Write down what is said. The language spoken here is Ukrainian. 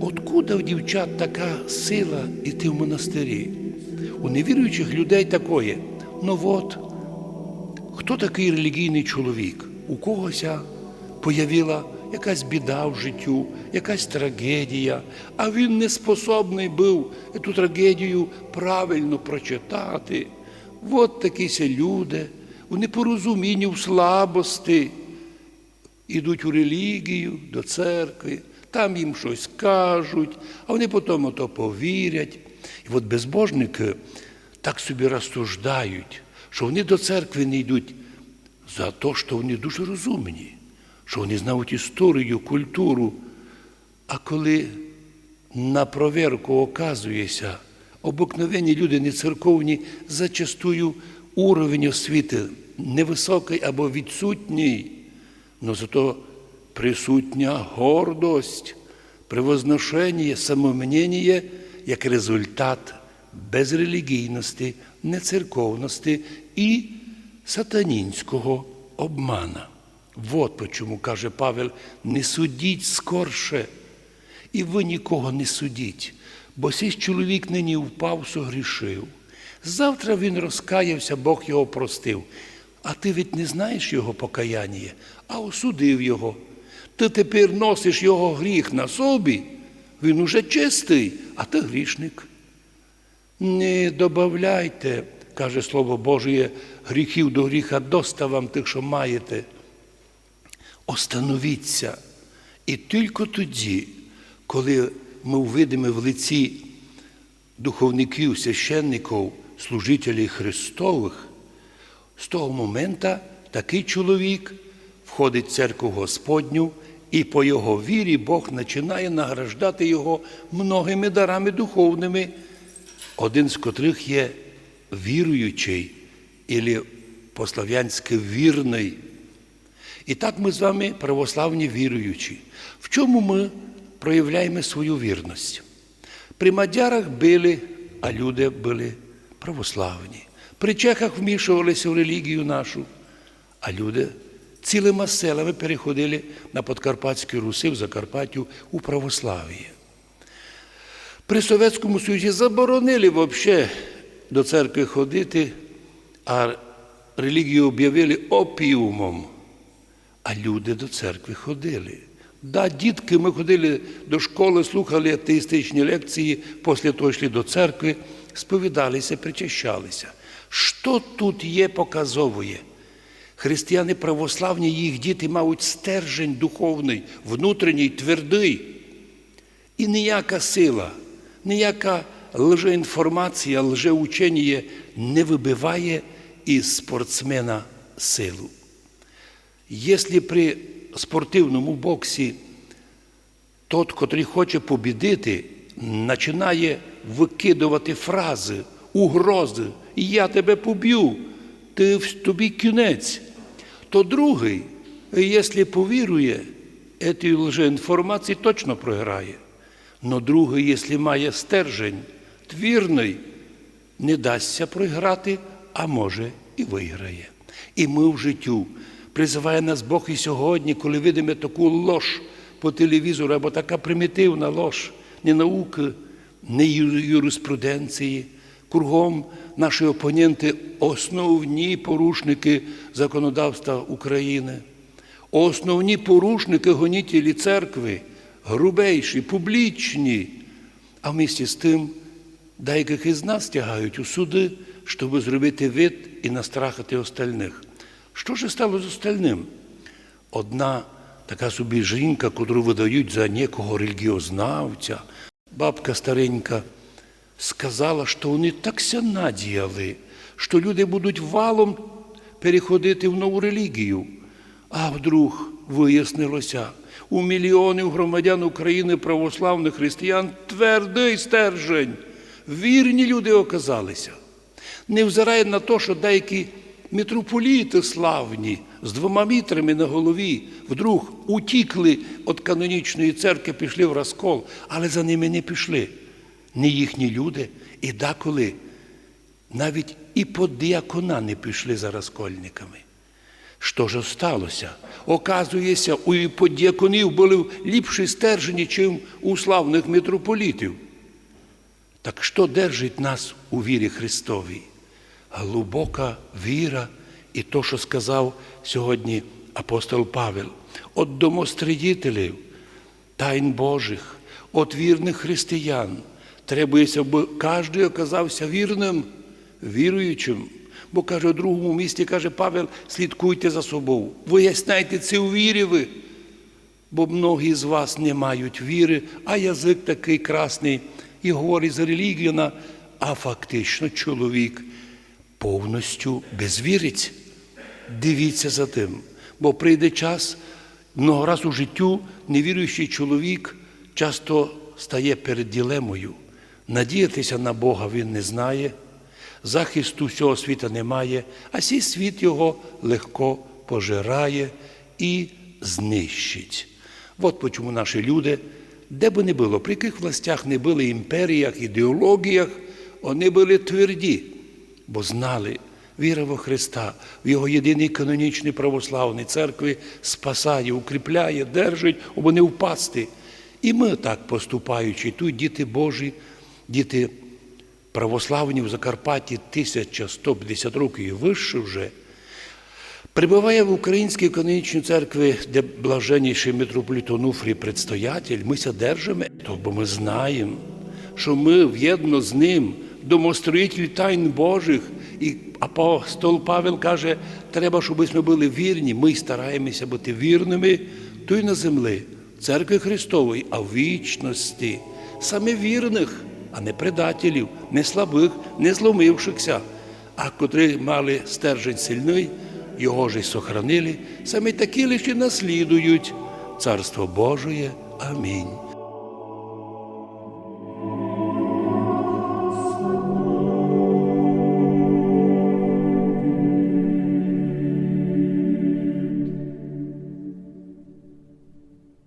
Откуда в дівчат така сила йти в монастирі? У невіруючих людей такое. Ну от, хто такий релігійний чоловік? У когося появила якась біда в життю, якась трагедія, а він не способний був цю трагедію правильно прочитати. От такі ся люди у непорозумінні, в слабості ідуть у релігію, до церкви, там їм щось кажуть, а вони потім ото повірять. І от безбожники так собі розсуждають, що вони до церкви не йдуть за те, що вони дуже розумні, що вони знають історію, культуру. А коли на проверку оказується, обикновені люди не церковні зачастую уровень освіти невисокий або відсутній, але зато присутня гордость, превозношення, самомнення як результат безрелігійності, нецерковності і сатанінського обмана. Вот почому каже Павел, не судіть скорше, і ви нікого не судіть, бо сій чоловік нині впав, согрішив. Завтра він розкаявся, Бог його простив. А ти ведь не знаєш його покаяння, а осудив його. Ти тепер носиш його гріх на собі, він уже чистий, а ти грішник. Не добавляйте, каже Слово Божє, гріхів до гріха, доста вам тих, що маєте. Остановіться. І тільки тоді, коли ми увидимо в лиці духовників, священників, служителів Христових, з того моменту такий чоловік входить в церкву Господню, і по його вірі Бог починає награждати його многими дарами духовними, один з котрих є віруючий, або по-слав'янськи вірний. І так ми з вами православні віруючі. В чому ми проявляємо свою вірність? При мадярах били, а люди були православні. При чехах вмішувалися в релігію нашу, а люди цілими селами переходили на Подкарпатські Руси, в Закарпаттю у православ'я. При Совєтському Союзі заборонили взагалі до церкви ходити, а релігію об'явили опіумом. А люди до церкви ходили. Да, дітки, ми ходили до школи, слухали атеїстичні лекції, після того йшли до церкви, сповідалися, причащалися. Що тут є показовує? Християни православні, їх діти мають стержень духовний, внутрішній, твердий. І ніяка сила, ніяка лжеінформація, лжеучення не вибиває із спортсмена силу. Якщо при спортивному боксі тот, котрий хоче побідити, починає викидувати фрази, угрози, я тебе поб'ю, ти, тобі кінець, то другий, якщо повірує, цієї лжеінформації точно програє. Но другий, якщо має стержень, твірний, не дасться програти, а може і виграє. І ми в життю призиває нас Бог і сьогодні, коли видимо таку лож по телевізору, або така примітивна лож, не науки, не юриспруденції. Кругом наші опоненти основні порушники законодавства України, основні порушники гонітелі церкви, грубейші, публічні. А в місті з тим деяких із нас тягають у суди, щоб зробити вид і настрахати остальних. Що ж стало з остальним? Одна така собі жінка, котру видають за некого релігіознавця, бабка старенька, сказала, що вони так ся надіяли, що люди будуть валом переходити в нову релігію. А вдруг вияснилося, у мільйонів громадян України православних християн твердий стержень. Вірні люди оказалися. Невзирає на те, що деякі митрополіти славні з двома мітрами на голові вдруг утікли від канонічної церкви, пішли в розкол, але за ними не пішли. Не їхні люди, і деколи навіть і по діакона не пішли за розкольниками. Що ж сталося? Оказується, у подіаконів були ліпші стержені, ніж у славних митрополітів. Так що держить нас у вірі Христовій? Глибока віра і то, що сказав сьогодні апостол Павел, от домостроїтелів, тайн Божих, от вірних християн. Требується, щоб кожен оказався вірним, віруючим. Бо каже, у другому місті, каже Павел, слідкуйте за собою. Виясняйте це у вірі ви. Бо многі з вас не мають віри, а язик такий красний і говорить за релігію, а фактично чоловік повністю безвірець. Дивіться за тим, бо прийде час, много раз у життю невіруючий чоловік часто стає перед ділемою. Надіятися на Бога він не знає, захисту всього світа немає, а сій світ його легко пожирає і знищить. От чому наші люди, де б не було, при яких властях не були імперіях, ідеологіях, вони були тверді, бо знали, віра во Христа, в Його єдиний канонічний православний церкві спасає, укріпляє, держить, аби не впасти. І ми так поступаючи, тут діти Божі, діти православні в Закарпатті 1150 років і вище вже. Прибуває в Українській канонічній церкві, де блаженніший митрополит Онуфрій предстоятель, ми ся держимо, то, бо ми знаємо, що ми в'єдно з ним домостроїтель тайн Божих. І апостол Павел каже, треба, щоб ми були вірні. Ми стараємося бути вірними то й на землі, церкви Христової, а в вічності, саме вірних, а не предателів, не слабих, не зломившихся, а котрі мали стержень сильний, його ж й сохранили, саме такі лише наслідують Царство Божоє. Амінь.